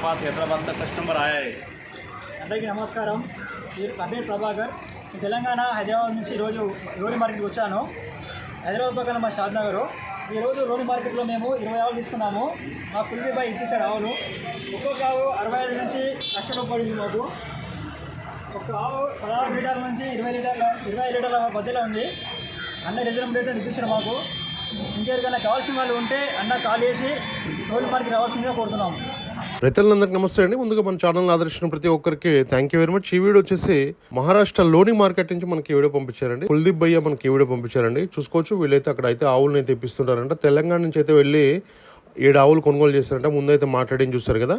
पास हैदराबाद का कस्टमर आया है అందరికీ నమస్కారం మీరు నా పేరు ప్రభాకర్ నేను తెలంగాణ హైదరాబాద్ నుంచి ఈరోజు రోడ్డు మార్కెట్కి వచ్చాను హైదరాబాద్ పక్కన మా షాద్ నగర్ ఈరోజు రోడ్డు మార్కెట్లో మేము ఇరవై ఆవులు తీసుకున్నాము మా కుల్దీప్ భాయ్ ఇప్పించాడు ఆవులు ఒక్కొక్క ఆవు అరవై ఐదు నుంచి లక్ష రూపాయలు పడింది మాకు ఒక ఆవు పదహారు లీటర్ల నుంచి ఇరవై లీటర్ల ఇరవై లీటర్ల మధ్యలో ఉంది అన్న రిజర్వ్ రేట్ ఇప్పించాడు మాకు ఇంకెవరికైనా కావాల్సిన వాళ్ళు ఉంటే అన్న కాల్ చేసి రోడ్డు మార్కెట్ రావాల్సిందిగా కోరుతున్నాము రైతులందరికీ నమస్తే అండి. ముందుగా మన ఛానల్ ఆదర్శించిన ప్రతి ఒక్కరికి థ్యాంక్ యూ వెరీ మచ్ ఈ వీడియో వచ్చేసి మహారాష్ట్ర లోని మార్కెట్ నుంచి మనకి ఈ వీడియో పంపించారండి. కుల్దీప్ భయ్య మనకి ఈ వీడియో పంపించారండి. చూసుకోవచ్చు వీళ్ళైతే అక్కడ అయితే ఆవులని అయితే ఇప్పిస్తుంటారంట తెలంగాణ నుంచి అయితే వెళ్ళి ఏడు ఆవులు కొనుగోలు చేస్తారంట. ముందైతే మాట్లాడి చూస్తారు కదా.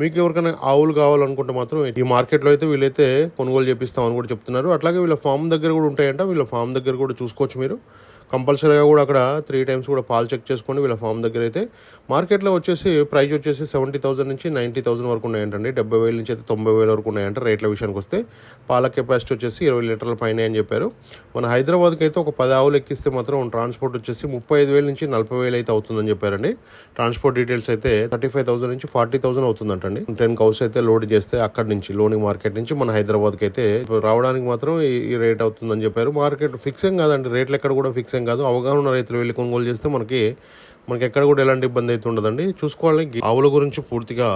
మీకు ఎవరికైనా ఆవులు కావాలనుకుంటే మాత్రం ఈ మార్కెట్లో అయితే వీళ్ళైతే కొనుగోలు చేపిస్తామని కూడా చెప్తున్నారు. అట్లాగే వీళ్ళ ఫామ్ దగ్గర కూడా ఉంటాయంట. వీళ్ళ ఫామ్ దగ్గర కూడా చూసుకోవచ్చు మీరు. కంపల్సరీగా కూడా అక్కడ త్రీ టైమ్స్ కూడా పాలు చెక్ చేసుకోండి వీళ్ళ ఫామ్ దగ్గర అయితే మార్కెట్లో వచ్చేసి ప్రైస్ వచ్చేసి సెవెంటీ థౌసండ్ నుంచి నైంటీ థౌసండ్ వరకు ఉన్నాయంటండి. డెబ్బై వేల నుంచి అయితే తొంభై వేల వరకు ఉన్నాయంట రేట్ల విషయానికి వస్తే. పాల కెపాసిటీ వచ్చేసి ఇరవై లీటర్ల పైన అని చెప్పారు. మన హైదరాబాద్కి అయితే ఒక పది ఆవులు ఎక్కిస్తే మాత్రం ట్రాన్స్పోర్ట్ వచ్చేసి ముప్పై ఐదు వేల నుంచి నలభై వేలు అయితే అవుతుందని చెప్పారండి. ట్రాన్స్పోర్ట్ డీటెయిల్స్ అయితే థర్టీ ఫైవ్ థౌసండ్ నుంచి ఫార్టీ థౌసండ్ అవుతుందంటండి. టెన్ కౌస్ అయితే లోడ్ చేస్తే అక్కడి నుంచి లోని మార్కెట్ నుంచి మన హైదరాబాద్కి అయితే రావడానికి మాత్రం ఈ- రేట్ అవుతుందని చెప్పారు. మార్కెట్ ఫిక్స్ కాదండి. రేట్లు ఎక్కడ కూడా ఫిక్స్ ఏం కాదు. అవగాహన ఉన్న రైతులు వెళ్ళి కొనుగోలు చేస్తే మనకి మనకి ఎక్కడ కూడా ఎలాంటి ఇబ్బంది అయితే ఉండదండి. చూసుకోవాలి. ఆవుల గురించి పూర్తిగా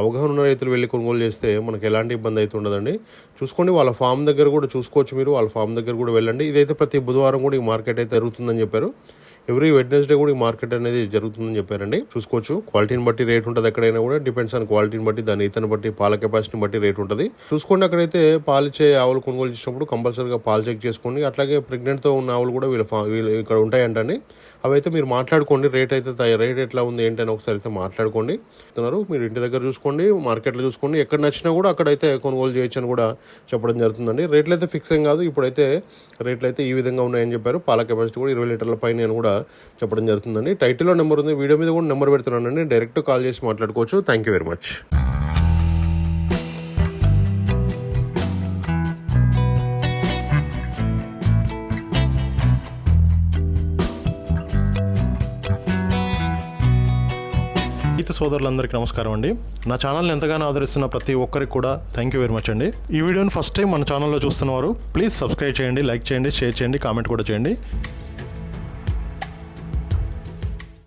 అవగాహన ఉన్న రైతులు వెళ్ళి కొనుగోలు చేస్తే మనకి ఎలాంటి ఇబ్బంది అయితే ఉండదండి. చూసుకోండి. వాళ్ళ ఫామ్ దగ్గర కూడా చూసుకోవచ్చు మీరు. వాళ్ళ ఫామ్ దగ్గర కూడా వెళ్ళండి. ఇదైతే ప్రతి బుధవారం కూడా ఈ మార్కెట్ అయితే జరుగుతుందని చెప్పారు. ఎవ్రీ వెడ్నెస్డే కూడా ఈ మార్కెట్ అనేది జరుగుతుందని చెప్పారండి. చూసుకోవచ్చు. క్వాలిటీని బట్టి రేట్ ఉంటుంది ఎక్కడైనా కూడా. డిపెండ్స్ ఆన్ క్వాలిటీని బట్టి దాని ఈతను బట్టి పాల కెపాసిటీని బట్టి రేట్ ఉంటుంది. చూసుకోండి అక్కడైతే పాలిచ్చే ఆవులు కొనుగోలు చేసినప్పుడు కంపల్సరీగా పాలు చెక్ చేసుకోండి. అట్లాగే ప్రెగ్నెంట్తో ఉన్న ఆవులు కూడా వీళ్ళ వీళ్ళు ఇక్కడ ఉంటాయంటండి. అవి అయితే మీరు మాట్లాడుకోండి. రేట్ అయితే రేట్ ఎట్లా ఉంది ఏంటని ఒకసారి అయితే మాట్లాడుకోండి. చెప్తున్నారు. మీరు ఇంటి దగ్గర చూసుకోండి మార్కెట్లో చూసుకోండి. ఎక్కడ నచ్చినా కూడా అక్కడైతే కొనుగోలు చేయొచ్చు అని కూడా చెప్పడం జరుగుతుందండి. రేట్లు అయితే ఫిక్స్ ఏం కాదు. ఇప్పుడైతే రేట్లు అయితే ఈ విధంగా ఉన్నాయని చెప్పారు. పాల కెపాసిటీ కూడా ఇరవై లీటర్ల పైన కూడా చెప్పడం జరుగుతుందండి. టైటిల్లో నెంబర్ ఉంది. వీడియో మీద కూడా నెంబర్ పెడుతున్నానండి. డైరెక్ట్ కాల్ చేసి మాట్లాడుకోవచ్చు. థ్యాంక్ యూ వెరీ మచ్ రైతు సోదరులందరికీ నమస్కారం అండి. నా ఛానల్ని ఎంతగానో ఆదరిస్తున్న ప్రతి ఒక్కరికి కూడా థ్యాంక్ యూ వెరీ మచ్ అండి. ఈ వీడియోని ఫస్ట్ టైం మన ఛానల్లో చూస్తున్నవారు ప్లీజ్ సబ్స్క్రైబ్ చేయండి లైక్ చేయండి షేర్ చేయండి కామెంట్ కూడా చేయండి.